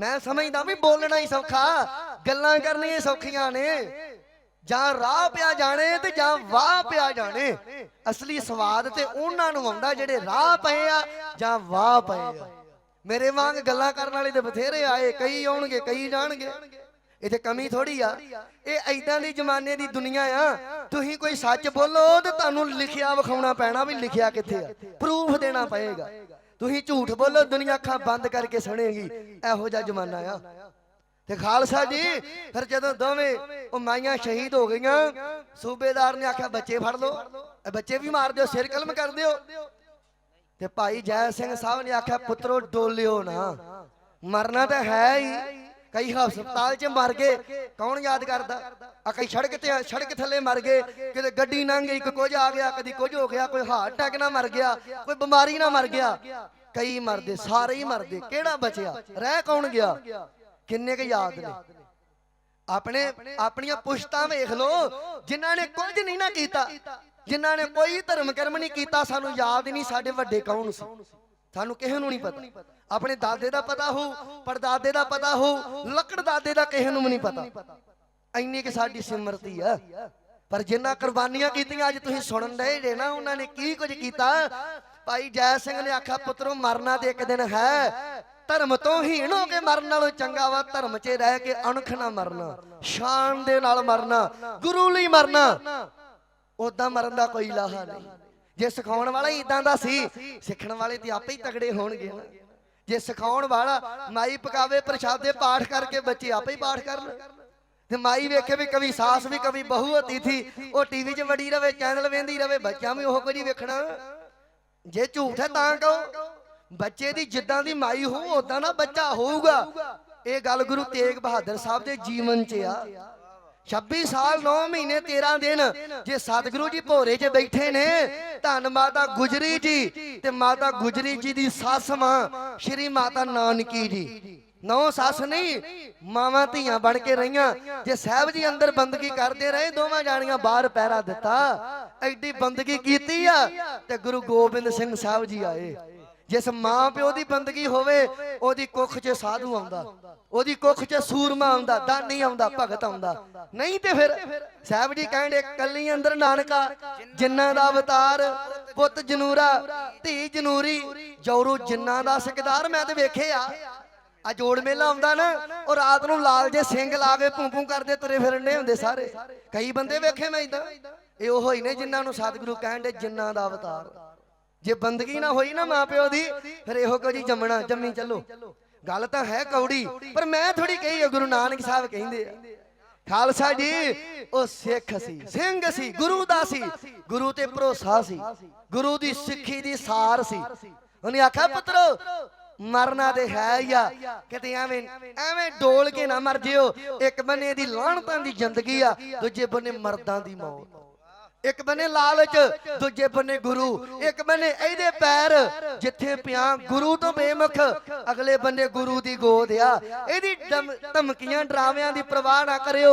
ਮੈਂ ਸਮਝਦਾ ਵੀ ਬੋਲਣਾ ਹੀ ਸੌਖਾ। ਗੱਲਾਂ ਕਰਨੀਆਂ ਸੌਖੀਆਂ ਨੇ। ਜਾਂ ਰਾਹ ਪਿਆ ਜਾਣੇ ਤੇ ਜਾਂ ਵਾਹ ਪਿਆ ਜਾਣੇ। ਅਸਲੀ ਸਵਾਦ ਤੇ ਉਹਨਾਂ ਨੂੰ ਆਉਂਦਾ ਜਿਹੜੇ ਰਾਹ ਪਏ ਆ ਜਾਂ ਵਾਹ ਪਏ ਆ। ਮੇਰੇ ਵਾਂਗ ਗੱਲਾਂ ਕਰਨ ਵਾਲੇ ਤੇ ਬਥੇਰੇ ਆਏ, ਕਈ ਆਉਣਗੇ, ਕਈ ਜਾਣਗੇ। ਇੱਥੇ ਕਮੀ ਥੋੜੀ ਆ। ਇਹ ਐਦਾਂ ਦੀ ਜ਼ਮਾਨੇ ਦੀ ਦੁਨੀਆ ਆ। ਤੁਸੀਂ ਕੋਈ ਸੱਚ ਬੋਲੋ ਤੇ ਤੁਹਾਨੂੰ ਲਿਖਿਆ ਵਿਖਾਉਣਾ ਪੈਣਾ ਵੀ ਲਿਖਿਆ ਕਿੱਥੇ ਆ। ਪ੍ਰੂਫ ਦੇਣਾ ਪਏਗਾ। ਤੁਸੀਂ ਝੂਠ ਬੋਲੋ, ਦੁਨੀਆ ਅੱਖਾਂ ਬੰਦ ਕਰਕੇ ਸੁਣੇਗੀ। ਇਹੋ ਜਿਹਾ ਜ਼ਮਾਨਾ ਆ। ਤੇ ਖਾਲਸਾ ਜੀ, ਫਿਰ ਜਦੋਂ ਦੋਵੇਂ ਉਹ ਮਾਈਆਂ ਸ਼ਹੀਦ ਹੋ ਗਈਆਂ, ਸੂਬੇਦਾਰ ਨੇ ਆਖਿਆ, ਬੱਚੇ ਫੜ ਲਓ। ਇਹ ਬੱਚੇ ਵੀ ਮਾਰ ਦਿਓ, ਸਿਰ ਕਲਮ ਕਰ ਦਿਓ। ਤੇ ਭਾਈ ਜੈ ਸਿੰਘ ਸਾਹਿਬ ਨੇ ਆਖਿਆ, ਪੁੱਤਰੋ ਡੋਲਿਓ ਨਾ। ਮਰਨਾ ਤਾਂ ਹੈ ਹੀ। ਕਈ ਹਸਪਤਾਲ 'ਚ ਮਰ ਗਏ। ਕੌਣ ਯਾਦ ਕਰਦਾ? ਆ ਕਈ ਸੜਕ ਤੇ ਸੜਕ ਥੱਲੇ ਮਰ ਗਏ। ਕਿਤੇ ਗੱਡੀ ਲੰਘ ਗਈ ਕੁਝ ਆ ਗਿਆ, ਕਦੀ ਕੁਝ ਹੋ ਗਿਆ, ਕੋਈ ਹਾਰਟ ਅਟੈਕ ਨਾਲ ਮਰ ਗਿਆ, ਕੋਈ ਬਿਮਾਰੀ ਨਾਲ ਮਰ ਗਿਆ। ਕਈ ਮਰਦੇ, ਸਾਰੇ ਹੀ ਮਰਦੇ। ਕਿਹੜਾ ਬਚਿਆ? ਰਹਿ ਕੌਣ ਗਿਆ? ਕਿੰਨੇ ਕੁ ਯਾਦ ਨੇ? ਆਪਣੇ ਆਪਣੀਆਂ ਪੁਸ਼ਤਾਂ ਵੇਖ ਲੋ ਜਿਨ੍ਹਾਂ ਨੇ ਕੁਝ ਨਹੀਂ ਨਾ ਕੀਤਾ, ਜਿਨ੍ਹਾਂ ਨੇ ਕੋਈ ਧਰਮ ਕਰਮ ਨਹੀਂ ਕੀਤਾ, ਸਾਨੂੰ ਯਾਦ ਹੀ ਨਹੀਂ ਸਾਡੇ ਵੱਡੇ ਕੌਣ ਸੀ? ਸਾਨੂੰ ਕਿਸੇ ਨੂੰ ਨਹੀਂ ਪਤਾ। ਆਪਣੇ ਦਾਦੇ ਦਾ ਪਤਾ ਹੋ ਪੜਦਾਦੇ ਦਾ ਪਤਾ ਹੋ ਲੱਕੜ ਦਾਦੇ ਦਾ ਕਿਸੇ ਨੂੰ ਨਹੀਂ ਪਤਾ। ਇੰਨੀ ਕਿ ਸਾਡੀ ਸਿਮਰਤੀ ਆ। ਪਰ ਜਿੰਨਾ ਕੁਰਬਾਨੀਆਂ ਕੀਤੀਆਂ ਅੱਜ ਤੁਸੀਂ ਸੁਣਨ ਦੇ ਜੇ ਨਾ ਉਹਨਾਂ ਨੇ ਕੀ ਕੁਝ ਕੀਤਾ? ਭਾਈ ਜੈ ਸਿੰਘ ਨੇ ਆਖਿਆ ਪੁੱਤਰੋ ਮਰਨਾ ਤੇ ਇੱਕ ਦਿਨ ਹੈ। ਧਰਮ ਤੋਂ ਹੀਣ ਹੋ ਕੇ ਮਰਨ ਨਾਲੋਂ ਚੰਗਾ ਵਾ ਧਰਮ 'ਚ ਰਹਿ ਕੇ ਅਣਖ ਨਾ ਮਰਨਾ। ਸ਼ਾਨ ਦੇ ਨਾਲ ਮਰਨਾ। ਗੁਰੂ ਲਈ ਮਰਨਾ। ਉਦਾਂ ਮਰਨ ਦਾ ਕੋਈ ਲਾਹਾ ਨਹੀਂ। ਜੇ ਸਿਖਾਉਣ ਵਾਲਾ ਹੀ ਇਦਾਂ ਦਾ ਸੀ, ਸਿੱਖਣ ਵਾਲੇ ਤੇ ਆਪੇ ਹੀ ਤਗੜੇ ਹੋਣਗੇ ਨਾ। ਜੇ ਸਿਖਾਉਣ ਵਾਲਾ ਮਾਈ ਪਕਾਵੇ, ਪ੍ਰਸ਼ਾਦੇ ਪਾਠ ਕਰਕੇ ਬੱਚੇ ਆਪੇ ਹੀ ਪਾਠ ਕਰਨ। ਤੇ ਮਾਈ ਵੇਖੇ ਵੀ ਕਵੀ ਸਾਸ ਵੀ ਕਵੀ ਬਹੂ ਹਤੀ ਥੀ ਉਹ ਟੀਵੀ 'ਚ ਵੜੀ ਰਵੇ, ਚੈਨਲ ਵੇਂਦੀ ਰਵੇ, ਬੱਚਿਆਂ ਵੀ ਉਹ ਕੁਝ ਹੀ ਵੇਖਣਾ। ਜੇ ਝੂਠ ਹੈ ਤਾਂ ਕਹੋ, ਬੱਚੇ ਦੀ ਜਿੱਦਾਂ ਦੀ ਮਾਈ ਹੋਊ ਉਦਾਂ ਦਾ ਬੱਚਾ ਹੋਊਗਾ। ਇਹ ਗੱਲ ਗੁਰੂ ਤੇਗ ਬਹਾਦਰ ਸਾਹਿਬ ਦੇ ਜੀਵਨ 'ਚ ਆ। 26 ਸਾਲ 9 ਮਹੀਨੇ 13 ਦਿਨ ਜੇ ਸਤਿਗੁਰੂ ਜੀ ਭੋਰੇ 'ਚ ਬੈਠੇ ਨੇ, ਧੰਨ ਮਾਤਾ ਗੁਜਰੀ ਜੀ ਤੇ ਮਾਤਾ ਗੁਜਰੀ ਜੀ ਦੀ ਸੱਸ ਮਾਂ ਸ਼੍ਰੀ ਮਾਤਾ ਨਾਨਕੀ ਜੀ। ਨੌ ਸੱਸ ਨਹੀਂ, ਮਾਵਾਂ ਧੀਆਂ ਬਣ ਕੇ ਰਹੀਆਂ। ਜੇ ਸਾਹਿਬ ਜੀ ਅੰਦਰ ਬੰਦਗੀ ਕਰਦੇ ਰਹੇ, ਦੋਵਾਂ ਜਾਣੀਆਂ ਬਾਹਰ ਪੈਰਾ ਦਿੱਤਾ। ਐਡੀ ਬੰਦਗੀ ਕੀਤੀ ਆ ਤੇ ਗੁਰੂ ਗੋਬਿੰਦ ਸਿੰਘ ਸਾਹਿਬ ਜੀ ਆਏ। ਜਿਸ ਮਾਂ ਪਿਓ ਦੀ ਬੰਦਗੀ ਹੋਵੇ, ਉਹਦੀ ਕੁੱਖ 'ਚ ਸਾਧੂ ਆਉਂਦਾ, ਉਹਦੀ ਕੁੱਖ 'ਚ ਸੂਰਮਾ ਆਉਂਦਾ, ਦਾਨੀ ਆਉਂਦਾ, ਭਗਤ ਆਉਂਦਾ। ਨਹੀਂ ਤੇ ਫਿਰ ਸਾਹਿਬ ਜੀ ਕਹਿੰਦੇ, ਕੱਲੀ ਅੰਦਰ ਨਾਨਕਾ, ਜਿੰਨਾਂ ਦਾ ਅਵਤਾਰ, ਪੁੱਤ ਜਨੂਰਾ, ਧੀ ਜਨੂਰੀ, ਜੌਰੂ ਜਿੰਨਾਂ ਦਾ ਸਿਕਦਾਰ, ਮੈਂ ਤੇ ਵੇਖੇ ਆ ਜੋੜ ਮੇਲਾ ਆਉਂਦਾ ਨਾ, ਉਹ ਰਾਤ ਨੂੰ ਲਾਲ ਜੇ ਸਿੰਘ ਲਾ ਕੇ ਪੂੰ ਪੂੰ ਕਰਦੇ ਤੁਰੇ ਫਿਰਨੇ ਹੁੰਦੇ ਸਾਰੇ। ਕਈ ਬੰਦੇ ਵੇਖੇ ਮੈਂ ਇਦਾਂ ਇਹ ਉਹ ਹੀ ਨੇ ਜਿਨ੍ਹਾਂ ਨੂੰ ਸਤਿਗੁਰੂ ਕਹਿੰਦੇ, ਜਿੰਨਾ ਦਾ ਅਵਤਾਰ। ਜੇ ਬੰਦਗੀ ਨਾ ਹੋਈ ਨਾ ਮਾਪਿਓ ਦੀ, ਫਿਰ ਇਹੋ ਕੁਝ ਜੰਮਣਾ, ਜੰਮੀ ਚੱਲੋ। ਗੱਲ ਤਾਂ ਹੈ ਕੌੜੀ, ਪਰ ਮੈਂ ਥੋੜੀ ਕਹੀ ਹੈ, ਗੁਰੂ ਨਾਨਕ ਸਾਹਿਬ ਕਹਿੰਦੇ ਆ। ਖਾਲਸਾ ਜੀ, ਉਹ ਸਿੱਖ ਸੀ, ਸਿੰਘ ਸੀ, ਗੁਰੂ ਦਾ ਸੀ, ਗੁਰੂ ਤੇ ਭਰੋਸਾ ਸੀ। ਗੁਰੂ ਦੀ ਸਿੱਖੀ ਦੀ ਸਾਰ ਸੀ। ਉਹਨੇ ਆਖਿਆ, ਪੁੱਤਰੋ, ਮਰਨਾ ਤੇ ਹੈ ਹੀ ਆ। ਕਿਤੇ ਐਵੇਂ ਐਵੇਂ ਡੋਲ ਕੇ ਨਾ ਮਰ ਜਿਓ। ਇੱਕ ਬੰਨੇ ਦੀ ਲਾਹਣਤਾਂ ਦੀ ਜ਼ਿੰਦਗੀ ਆ, ਦੂਜੇ ਬੰਨੇ ਮਰਦਾਂ ਦੀ ਮੌਤ। ਇੱਕ ਬੰਨੇ ਲਾਲਚ ਦੂਜੇ ਬੰਨੇ ਗੁਰੂ। ਇੱਕ ਬੰਨੇ ਇਹਦੇ ਪੈਰ, ਜਿੱਥੇ ਪਿਆ ਗੁਰੂ ਤੋਂ ਬੇਮੁਖ। ਅਗਲੇ ਬੰਨੇ ਗੁਰੂ ਦੀ ਗੋਦ ਆ। ਇਹਦੀ ਧਮਕੀਆਂ, ਡਰਾਵਿਆਂ ਦੀ ਪਰਵਾਹ ਨਾ ਕਰਿਓ।